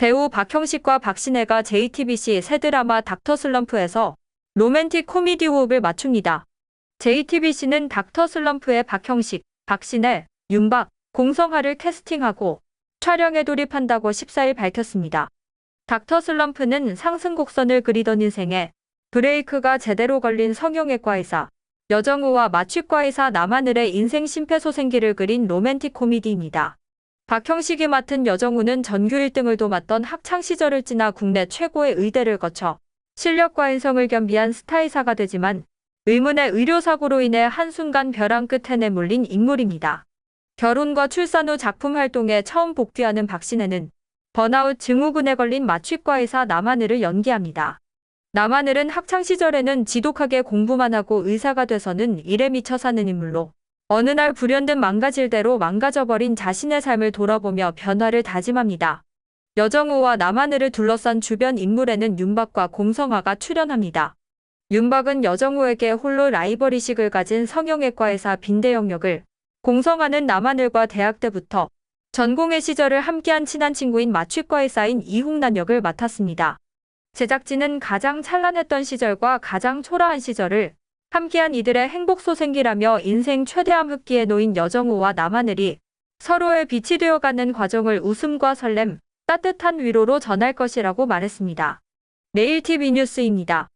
배우 박형식과 박신혜가 JTBC 새 드라마 닥터 슬럼프에서 로맨틱 코미디 호흡을 맞춥니다. JTBC는 닥터 슬럼프의 박형식, 박신혜, 윤박, 공성하를 캐스팅하고 촬영에 돌입한다고 14일 밝혔습니다. 닥터 슬럼프는 상승 곡선을 그리던 인생에 브레이크가 제대로 걸린 성형외과 의사, 여정우와 마취과 의사 남하늘의 인생 심폐소생기를 그린 로맨틱 코미디입니다. 박형식이 맡은 여정우는 전교 1등을 도맡던 학창 시절을 지나 국내 최고의 의대를 거쳐 실력과 인성을 겸비한 스타이사가 되지만 의문의 의료사고로 인해 한순간 벼랑 끝에 내몰린 인물입니다. 결혼과 출산 후 작품 활동에 처음 복귀하는 박신혜는 번아웃 증후군에 걸린 마취과 의사 남하늘을 연기합니다. 남하늘은 학창 시절에는 지독하게 공부만 하고 의사가 돼서는 일에 미쳐 사는 인물로 어느 날 불현듯 망가질 대로 망가져버린 자신의 삶을 돌아보며 변화를 다짐합니다. 여정우와 남하늘을 둘러싼 주변 인물에는 윤박과 공성화가 출연합니다. 윤박은 여정우에게 홀로 라이벌의식을 가진 성형외과 의사 빈대 영역을 공성화는 남하늘과 대학 때부터 전공의 시절을 함께한 친한 친구인 마취과 의사인 이홍란 역을 맡았습니다. 제작진은 가장 찬란했던 시절과 가장 초라한 시절을 함께한 이들의 행복소생기라며 인생 최대함 흡기에 놓인 여정우와 남하늘이 서로의 빛이 되어가는 과정을 웃음과 설렘, 따뜻한 위로로 전할 것이라고 말했습니다. 내일 TV 뉴스입니다.